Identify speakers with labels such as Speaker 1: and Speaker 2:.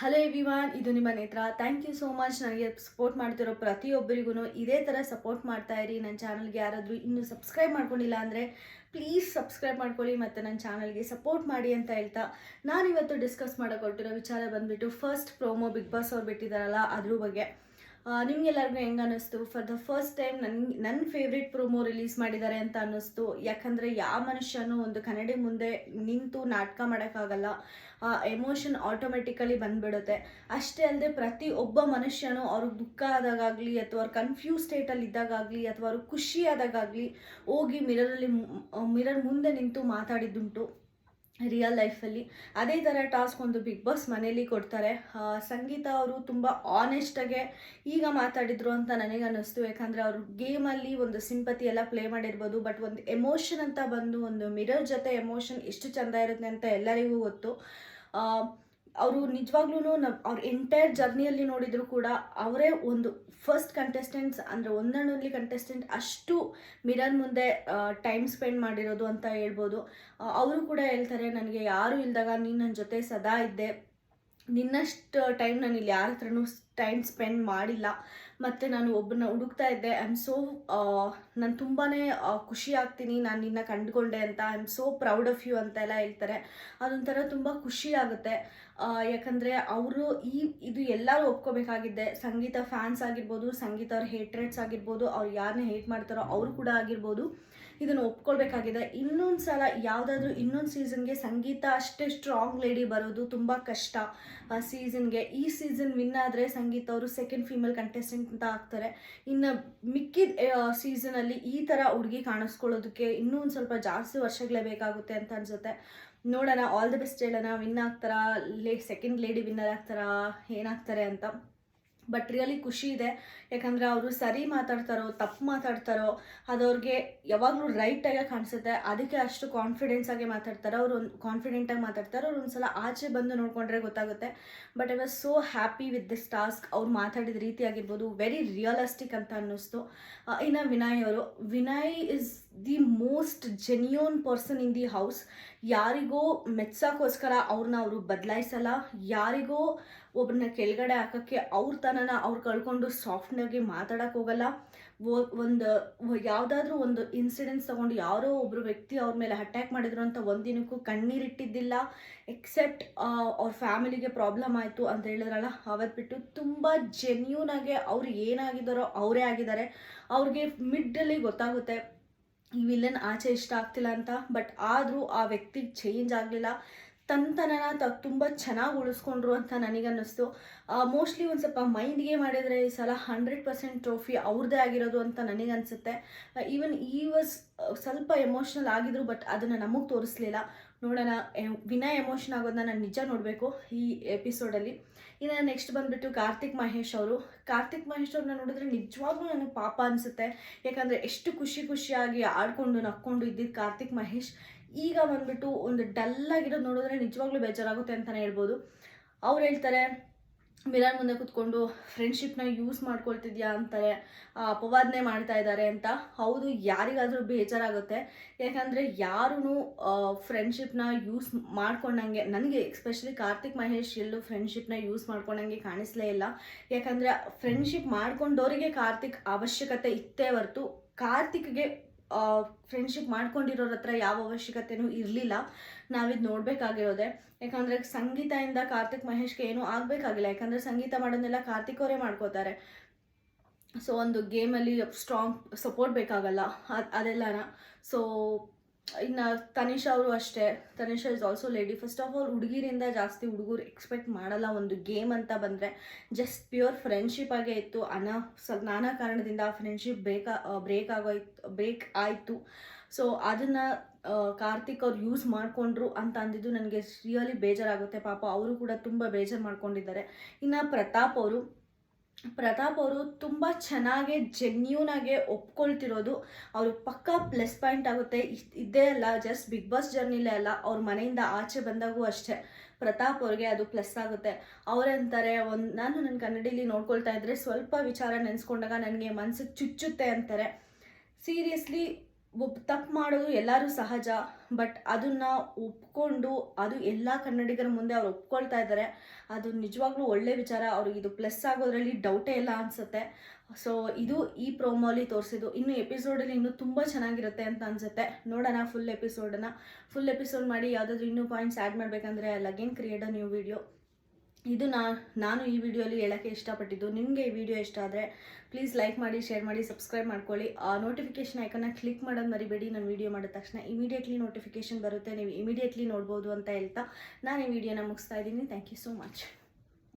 Speaker 1: Hello ಎವಿವಾನ್ ಇದು ನಿಮ್ಮ ನೇತ್ರ. ಥ್ಯಾಂಕ್ ಯು ಸೋ ಮಚ್ ನನಗೆ ಸಪೋರ್ಟ್ ಮಾಡ್ತಿರೋ ಪ್ರತಿಯೊಬ್ಬರಿಗೂ ಇದೇ ಥರ ಸಪೋರ್ಟ್ ಮಾಡ್ತಾ ಇರಿ. ನನ್ನ ಚಾನಲ್ಗೆ ಯಾರಾದರೂ ಇನ್ನೂ ಸಬ್ಸ್ಕ್ರೈಬ್ ಮಾಡ್ಕೊಂಡಿಲ್ಲ ಅಂದರೆ ಪ್ಲೀಸ್ ಸಬ್ಸ್ಕ್ರೈಬ್ ಮಾಡ್ಕೊಳ್ಳಿ ಮತ್ತು ನನ್ನ ಚಾನಲ್ಗೆ ಸಪೋರ್ಟ್ ಮಾಡಿ ಅಂತ ಹೇಳ್ತಾ ನಾನಿವತ್ತು ಡಿಸ್ಕಸ್ ಮಾಡೋಕೊಟ್ಟಿರೋ ವಿಚಾರ ಬಂದುಬಿಟ್ಟು ಫಸ್ಟ್ ಪ್ರೋಮೋ ಬಿಗ್ ಬಾಸ್ ಅವ್ರು ಬಿಟ್ಟಿದ್ದಾರಲ್ಲ, ಅದ್ರ ಬಗ್ಗೆ. ನಿಮ್ಗೆಲ್ಲರಿಗೂ ಹೆಂಗೆ ಅನ್ನಿಸ್ತು? ಫಾರ್ ದ ಫಸ್ಟ್ ಟೈಮ್ ನನ್ನ ನನ್ನ ಫೇವ್ರೇಟ್ ಪ್ರೋಮೋ ರಿಲೀಸ್ ಮಾಡಿದ್ದಾರೆ ಅಂತ ಅನ್ನಿಸ್ತು. ಯಾಕಂದರೆ ಯಾವ ಮನುಷ್ಯನೂ ಒಂದು ಕನ್ನಡಿ ಮುಂದೆ ನಿಂತು ನಾಟಕ ಮಾಡೋಕ್ಕಾಗಲ್ಲ. ಆ ಎಮೋಷನ್ ಆಟೋಮೆಟಿಕಲಿ ಬಂದ್ಬಿಡುತ್ತೆ. ಅಷ್ಟೇ ಅಲ್ಲದೆ ಪ್ರತಿ ಒಬ್ಬ ಮನುಷ್ಯನೂ ಅವ್ರಿಗೆ ದುಃಖ ಆದಾಗಲಿ ಅಥವಾ ಅವ್ರು ಕನ್ಫ್ಯೂಸ್ ಸ್ಟೇಟಲ್ಲಿ ಇದ್ದಾಗಲಿ ಅಥವಾ ಅವ್ರಿಗೆ ಖುಷಿ ಆದಾಗಲಿ ಹೋಗಿ ಮಿರರಲ್ಲಿ ಮಿರರ್ ಮುಂದೆ ನಿಂತು ಮಾತಾಡಿದ್ದುಂಟು. ರಿಯಲ್ ಲೈಫಲ್ಲಿ ಅದೇ ಥರ ಟಾಸ್ಕ್ ಒಂದು ಬಿಗ್ ಬಾಸ್ ಮನೇಲಿ ಕೊಡ್ತಾರೆ. ಸಂಗೀತ ಅವರು ತುಂಬ ಆನೆಸ್ಟಾಗೆ ಈಗ ಮಾತಾಡಿದ್ರು ಅಂತ ನನಗೆ ಅನ್ನಿಸ್ತು. ಯಾಕಂದರೆ ಅವರು ಗೇಮಲ್ಲಿ ಒಂದು ಸಿಂಪತಿ ಎಲ್ಲ ಪ್ಲೇ ಮಾಡಿರ್ಬೋದು ಬಟ್ ಒಂದು ಎಮೋಷನ್ ಅಂತ ಬಂದು ಒಂದು ಮಿರರ್ ಜೊತೆ ಎಮೋಷನ್ ಎಷ್ಟು ಚೆಂದ ಇರುತ್ತೆ ಅಂತ ಎಲ್ಲರಿಗೂ ಗೊತ್ತು. ಅವರು ನಿಜವಾಗ್ಲೂ ನಮ್ಮ ಅವ್ರ ಎಂಟೈರ್ ಜರ್ನಿಯಲ್ಲಿ ನೋಡಿದ್ರು ಕೂಡ ಅವರೇ ಒಂದು ಫಸ್ಟ್ ಕಂಟೆಸ್ಟೆಂಟ್ಸ್ ಅಂದರೆ ಒಂದಣ್ಣಲ್ಲಿ ಕಂಟೆಸ್ಟೆಂಟ್ ಅಷ್ಟು ಮಿರರ್ ಮುಂದೆ ಟೈಮ್ ಸ್ಪೆಂಡ್ ಮಾಡಿರೋದು ಅಂತ ಹೇಳ್ಬೋದು. ಅವರು ಕೂಡ ಹೇಳ್ತಾರೆ, ನನಗೆ ಯಾರೂ ಇಲ್ದಾಗ ನೀನು ನನ್ನ ಜೊತೆ ಸದಾ ಇದ್ದೆ. ನಿನ್ನಷ್ಟು ಟೈಮ್ ನಾನು ಇಲ್ಲಿ ಯಾರ ಹತ್ರನೂ ಟೈಮ್ ಸ್ಪೆಂಡ್ ಮಾಡಿಲ್ಲ. ಮತ್ತು ನಾನು ಒಬ್ಬನ ಹುಡುಕ್ತಾ ಇದ್ದೆ. ಐ ಆಮ್ ಸೋ ನಾನು ತುಂಬಾ ಖುಷಿ ಆಗ್ತೀನಿ. ನಾನು ನಿನ್ನ ಕಂಡುಕೊಂಡೆ ಅಂತ. I am so proud of you ಅಂತ ಎಲ್ಲ ಹೇಳ್ತಾರೆ. ಅದೊಂಥರ ತುಂಬ ಖುಷಿ ಆಗುತ್ತೆ. ಯಾಕಂದರೆ ಅವರು ಈ, ಇದು ಎಲ್ಲರೂ ಒಪ್ಕೋಬೇಕಾಗಿದ್ದೆ. ಸಂಗೀತ ಫ್ಯಾನ್ಸ್ ಆಗಿರ್ಬೋದು, ಸಂಗೀತ ಅವ್ರ ಹೇಟ್ರೇಟ್ಸ್ ಆಗಿರ್ಬೋದು, ಅವ್ರು ಯಾರನ್ನ ಹೇಟ್ ಮಾಡ್ತಾರೋ ಅವರು ಕೂಡ ಆಗಿರ್ಬೋದು. ಇದನ್ನು ಒಪ್ಕೊಳ್ಬೇಕಾಗಿದೆ. ಇನ್ನೊಂದು ಸಲ ಯಾವುದಾದ್ರೂ ಇನ್ನೊಂದು ಸೀಸನ್ಗೆ ಸಂಗೀತ ಅಷ್ಟೇ ಸ್ಟ್ರಾಂಗ್ ಲೇಡಿ ಬರೋದು ತುಂಬ ಕಷ್ಟ. ಆ ಸೀಸನ್ಗೆ ಈ ಸೀಸನ್ ವಿನ್ ಆದರೆ ಸಂಗೀತ ಅವರು ಸೆಕೆಂಡ್ ಫೀಮೇಲ್ ಕಂಟೆಸ್ಟೆಂಟ್ ಅಂತ ಆಗ್ತಾರೆ. ಇನ್ನು ಮಿಕ್ಕಿದ ಸೀಸನಲ್ಲಿ ಈ ಥರ ಹುಡುಗಿ ಕಾಣಿಸ್ಕೊಳ್ಳೋದಕ್ಕೆ ಇನ್ನೂ ಒಂದು ಸ್ವಲ್ಪ ಜಾಸ್ತಿ ವರ್ಷಗಳೇ ಬೇಕಾಗುತ್ತೆ ಅಂತ ಅನ್ಸುತ್ತೆ. ನೋಡೋಣ ಆಲ್ ದ ಬೆಸ್ಟ್ ಹೇಳೋಣ. ವಿನ್ ಆಗ್ತಾರಾ? ಲೇ ಸೆಕೆಂಡ್ ಲೇಡಿ ವಿನ್ನರ್ ಆಗ್ತಾರಾ? ಏನಾಗ್ತಾರೆ ಅಂತ. ಬಟ್ ರಿಯಲಿ ಖುಷಿ ಇದೆ. ಯಾಕಂದರೆ ಅವರು ಸರಿ ಮಾತಾಡ್ತಾರೋ, ತಪ್ಪು ಮಾತಾಡ್ತಾರೋ, ಅದು ಅವ್ರಿಗೆ ಯಾವಾಗಲೂ ರೈಟಾಗೆ ಕಾಣಿಸುತ್ತೆ. ಅದಕ್ಕೆ ಅಷ್ಟು ಕಾನ್ಫಿಡೆನ್ಸ್ ಆಗಿ ಮಾತಾಡ್ತಾರೆ, ಅವರು ಒಂದು ಕಾನ್ಫಿಡೆಂಟಾಗಿ ಮಾತಾಡ್ತಾರೆ, ಅವ್ರು ಒಂದ್ಸಲ ಆಚೆ ಬಂದು ನೋಡಿಕೊಂಡ್ರೆ ಗೊತ್ತಾಗುತ್ತೆ. But I was so happy with this task ಅವ್ರು ಮಾತಾಡಿದ ರೀತಿ ಆಗಿರ್ಬೋದು ವೆರಿ ರಿಯಲಿಸ್ಟಿಕ್ ಅಂತ ಅನ್ನಿಸ್ತು. ಇನ್ನು ವಿನಯ್ ಅವರು, Vinay is the most genuine person in the house ಯಾರಿಗೋ ಮೆಚ್ಚೋಕ್ಕೋಸ್ಕರ ಅವ್ರನ್ನ ಅವರು ಬದಲಾಯಿಸಲ್ಲ, ಯಾರಿಗೋ ಒಬ್ಬರನ್ನ ಕೆಳಗಡೆ ಹಾಕೋಕ್ಕೆ ಅವ್ರ ತನನ ಅವ್ರು ಕಳ್ಕೊಂಡು ಸಾಫ್ಟ್ನಾಗಿ ಮಾತಾಡೋಕೆ ಹೋಗಲ್ಲ. ಒಂದು ಯಾವುದಾದ್ರೂ ಒಂದು ಇನ್ಸಿಡೆಂಟ್ಸ್ ತಗೊಂಡು ಯಾರೋ ಒಬ್ಬರು ವ್ಯಕ್ತಿ ಅವ್ರ ಮೇಲೆ ಅಟ್ಯಾಕ್ ಮಾಡಿದ್ರು ಅಂತ ಒಂದಿನಕ್ಕೂ ಕಣ್ಣೀರಿಟ್ಟಿದ್ದಿಲ್ಲ ಎಕ್ಸೆಪ್ಟ್ ಅವ್ರ ಫ್ಯಾಮಿಲಿಗೆ ಪ್ರಾಬ್ಲಮ್ ಆಯಿತು ಅಂತ ಹೇಳಿದ್ರಲ್ಲ ಅವತ್ತು ಬಿಟ್ಟು ತುಂಬ ಜೆನ್ಯೂನಾಗೆ ಅವ್ರು ಏನಾಗಿದ್ದಾರೋ ಅವರೇ ಆಗಿದ್ದಾರೆ. ಅವ್ರಿಗೆ ಮಿಡ್ಡಲ್ಲಿ ಗೊತ್ತಾಗುತ್ತೆ. ವಿಲನ್ ಆಚೆ ಇಷ್ಟ ಆಗ್ತಿಲ್ಲ ಅಂತ, ಬಟ್ ಆದರೂ ಆ ವ್ಯಕ್ತಿ ಚೇಂಜ್ ಆಗಲಿಲ್ಲ. ತಂತನನ ತ ತುಂಬ ಚೆನ್ನಾಗಿ ಉಳಿಸ್ಕೊಂಡ್ರು ಅಂತ ನನಗನ್ನಿಸ್ತು. ಮೋಸ್ಟ್ಲಿ ಒಂದು ಸ್ವಲ್ಪ ಮೈಂಡ್ಗೆ ಮಾಡಿದರೆ ಈ ಸಲ ಹಂಡ್ರೆಡ್ ಪರ್ಸೆಂಟ್ ಟ್ರೋಫಿ ಅವ್ರದ್ದೇ ಆಗಿರೋದು ಅಂತ ನನಗನ್ಸುತ್ತೆ. ಈವನ್ ಈ ವಾಸ್ ಸ್ವಲ್ಪ ಎಮೋಷ್ನಲ್ ಆಗಿದ್ರು ಬಟ್ ಅದನ್ನು ನಮಗೆ ತೋರಿಸ್ಲಿಲ್ಲ. ನೋಡೋಣ ವಿನಯ್ ಎಮೋಷನ್ ಆಗೋದನ್ನ ನಾನು ನಿಜ ನೋಡಬೇಕು ಈ ಎಪಿಸೋಡಲ್ಲಿ ಇನ್ನು ನೆಕ್ಸ್ಟ್ ಬಂದುಬಿಟ್ಟು ಕಾರ್ತಿಕ್ ಮಹೇಶ್ ಅವರು. ಕಾರ್ತಿಕ್ ಮಹೇಶ್ ಅವ್ರನ್ನ ನೋಡಿದ್ರೆ ನಿಜವಾಗ್ಲೂ ನನಗೆ ಪಾಪ ಅನಿಸುತ್ತೆ. ಯಾಕಂದರೆ ಎಷ್ಟು ಖುಷಿ ಖುಷಿಯಾಗಿ ಆಡ್ಕೊಂಡು, ನಕ್ಕೊಂಡು ಇದ್ದಿದ್ದು ಕಾರ್ತಿಕ್ ಮಹೇಶ್. ಈಗ ಬಂದ್ಬಿಟ್ಟು ಒಂದು ಡಲ್ಲಾಗಿರೋದು ನೋಡಿದ್ರೆ ನಿಜವಾಗ್ಲೂ ಬೇಜಾರಾಗುತ್ತೆ ಅಂತಲೇ ಹೇಳ್ಬೋದು. ಅವ್ರು ಹೇಳ್ತಾರೆ ಮಿರರ್ ಮುಂದೆ ಕೂತ್ಕೊಂಡು ಫ್ರೆಂಡ್ಶಿಪ್ನ ಯೂಸ್ ಮಾಡ್ಕೊಳ್ತಿದ್ಯಾ ಅಂತಾರೆ ಅಪವಾದನೆ ಮಾಡ್ತಾ ಇದ್ದಾರೆ ಅಂತ. ಹೌದು, ಯಾರಿಗಾದರೂ ಬೇಜಾರಾಗುತ್ತೆ. ಯಾಕಂದರೆ ಯಾರೂ ಫ್ರೆಂಡ್ಶಿಪ್ನ ಯೂಸ್ ಮಾಡ್ಕೊಂಡಂಗೆ, ನನಗೆ ಎಸ್ಪೆಷಲಿ ಕಾರ್ತಿಕ್ ಮಹೇಶ್ ಎಲ್ಲೂ ಫ್ರೆಂಡ್ಶಿಪ್ನ ಯೂಸ್ ಮಾಡ್ಕೊಂಡಂಗೆ ಕಾಣಿಸ್ಲೇ ಇಲ್ಲ. ಯಾಕಂದರೆ ಫ್ರೆಂಡ್ಶಿಪ್ ಮಾಡ್ಕೊಂಡವರಿಗೆ ಕಾರ್ತಿಕ್ ಅವಶ್ಯಕತೆ ಇತ್ತೇ ಹೊರತು, ಕಾರ್ತಿಕ್ಗೆ ಫ್ರೆಂಡ್ಶಿಪ್ ಮಾಡ್ಕೊಂಡಿರೋರ ಹತ್ರ ಯಾವ ಅವಶ್ಯಕತೆನೂ ಇರಲಿಲ್ಲ. ನಾವಿದು ನೋಡಬೇಕಾಗಿರೋದೆ. ಯಾಕಂದರೆ ಸಂಗೀತದಿಂದ ಕಾರ್ತಿಕ್ ಮಹೇಶ್ಗೆ ಏನೂ ಆಗಬೇಕಾಗಿಲ್ಲ. ಯಾಕಂದರೆ ಸಂಗೀತ ಮಾಡೋದನ್ನೆಲ್ಲ ಕಾರ್ತಿಕ್ ಅವರೇ ಮಾಡ್ಕೋತಾರೆ. ಸೊ ಒಂದು ಗೇಮಲ್ಲಿ ಸ್ಟ್ರಾಂಗ್ ಸಪೋರ್ಟ್ ಬೇಕಾಗಲ್ಲ. ಅದು, ಅದೆಲ್ಲನ. ಸೊ ಇನ್ನು ತನಿಷ ಅವರು ಅಷ್ಟೇ. Tanisha is also lady first of all ಹುಡುಗಿರಿಂದ ಜಾಸ್ತಿ ಹುಡುಗರು ಎಕ್ಸ್ಪೆಕ್ಟ್ ಮಾಡಲ್ಲ ಒಂದು ಗೇಮ್ ಅಂತ ಬಂದರೆ. ಜಸ್ಟ್ ಪ್ಯೂರ್ ಫ್ರೆಂಡ್ಶಿಪ್ ಆಗೇ ಇತ್ತು. ಅನಾ ಸ್ವಲ್ಪ ನಾನಾ ಕಾರಣದಿಂದ ಆ ಫ್ರೆಂಡ್ಶಿಪ್ ಬ್ರೇಕ್ ಬ್ರೇಕ್ ಆಗೋಯ್ತು ಬ್ರೇಕ್ ಆಯಿತು. ಸೊ ಅದನ್ನು ಕಾರ್ತಿಕ್ ಅವ್ರು ಯೂಸ್ ಮಾಡಿಕೊಂಡ್ರು ಅಂತ ಅಂದಿದ್ದು ನನಗೆ ರಿಯಲಿ ಬೇಜಾರಾಗುತ್ತೆ. ಪಾಪ, ಅವರು ಕೂಡ ತುಂಬ ಬೇಜಾರು ಮಾಡ್ಕೊಂಡಿದ್ದಾರೆ. ಇನ್ನು ಪ್ರತಾಪ್ ಅವರು ಪ್ರತಾಪ್ ಅವರು ತುಂಬ ಚೆನ್ನಾಗಿ ಜೆನ್ಯೂನಾಗೆ ಒಪ್ಕೊಳ್ತಿರೋದು. ಅವರು ಪಕ್ಕಾ ಪ್ಲಸ್ ಪಾಯಿಂಟ್ ಆಗುತ್ತೆ. ಇದ್ದೇ ಅಲ್ಲ ಜಸ್ಟ್ ಬಿಗ್ ಬಾಸ್ ಜರ್ನಿಲೇ ಅಲ್ಲ, ಅವ್ರ ಮನೆಯಿಂದ ಆಚೆ ಬಂದಾಗೂ ಅಷ್ಟೇ. ಪ್ರತಾಪ್ ಅವ್ರಿಗೆ ಅದು ಪ್ಲಸ್ ಆಗುತ್ತೆ. ಅವರಂತಾರೆ ಒಂದು, ನಾನು ನನ್ನ ಕನ್ನಡಿಲಿ ನೋಡ್ಕೊಳ್ತಾ ಇದ್ರೆ ಸ್ವಲ್ಪ ವಿಚಾರ ನೆನೆಸ್ಕೊಂಡಾಗ ನನಗೆ ಮನ್ಸಿಗೆ ಚುಚ್ಚುತ್ತೆ ಅಂತಾರೆ. ಸೀರಿಯಸ್ಲಿ ಒಬ್ಬ ತಪ್ಪು ಮಾಡೋದು ಎಲ್ಲರೂ ಸಹಜ, ಬಟ್ ಅದನ್ನು ಒಪ್ಕೊಂಡು ಅದು ಎಲ್ಲ ಕನ್ನಡಿಗರ ಮುಂದೆ ಅವ್ರು ಒಪ್ಕೊಳ್ತಾ ಇದ್ದಾರೆ ಅದು ನಿಜವಾಗ್ಲೂ ಒಳ್ಳೆ ವಿಚಾರ. ಅವ್ರಿಗೆ ಇದು ಪ್ಲಸ್ ಆಗೋದ್ರಲ್ಲಿ ಡೌಟೇ ಇಲ್ಲ ಅನಿಸುತ್ತೆ. ಸೊ ಇದು ಈ ಪ್ರೋಮೋಲಿ ತೋರಿಸಿದ್ದು. ಇನ್ನು ಎಪಿಸೋಡಲ್ಲಿ ಇನ್ನೂ ತುಂಬ ಚೆನ್ನಾಗಿರುತ್ತೆ ಅಂತ ಅನಿಸುತ್ತೆ. ನೋಡೋಣ ಫುಲ್ ಎಪಿಸೋಡನ್ನು ಫುಲ್ ಎಪಿಸೋಡ್ ಮಾಡಿ ಯಾವುದಾದ್ರೂ ಇನ್ನೂ ಪಾಯಿಂಟ್ಸ್ ಆ್ಯಡ್ ಮಾಡಬೇಕಂದ್ರೆ again create a new video ಇದು ನಾನು ಈ ವಿಡಿಯೋಲಿ ಹೇಳೋಕ್ಕೆ ಇಷ್ಟಪಟ್ಟಿದ್ದು, ನಿಮಗೆ ಈ ವಿಡಿಯೋ ಇಷ್ಟ ಆದರೆ ಪ್ಲೀಸ್ ಲೈಕ್ ಮಾಡಿ ಶೇರ್ ಮಾಡಿ ಸಬ್ಸ್ಕ್ರೈಬ್ ಮಾಡ್ಕೊಳ್ಳಿ. ಆ ನೋಟಿಫಿಕೇಷನ್ ಐಕನ್ನ ಕ್ಲಿಕ್ ಮಾಡೋದು ಮರಿಬೇಡಿ. ನಾನು ವಿಡಿಯೋ ಮಾಡಿದ ತಕ್ಷಣ ಇಮಿಡಿಯೇಟ್ಲಿ ನೋಟಿಫಿಕೇಷನ್ ಬರುತ್ತೆ. ನೀವು ಇಮಿಡಿಯೇಟ್ಲಿ ನೋಡ್ಬೋದು ಅಂತ ಹೇಳ್ತಾ ನಾನು ಈ ವಿಡಿಯೋನ ಮುಗಿಸ್ತಾ ಇದ್ದೀನಿ. Thank you so much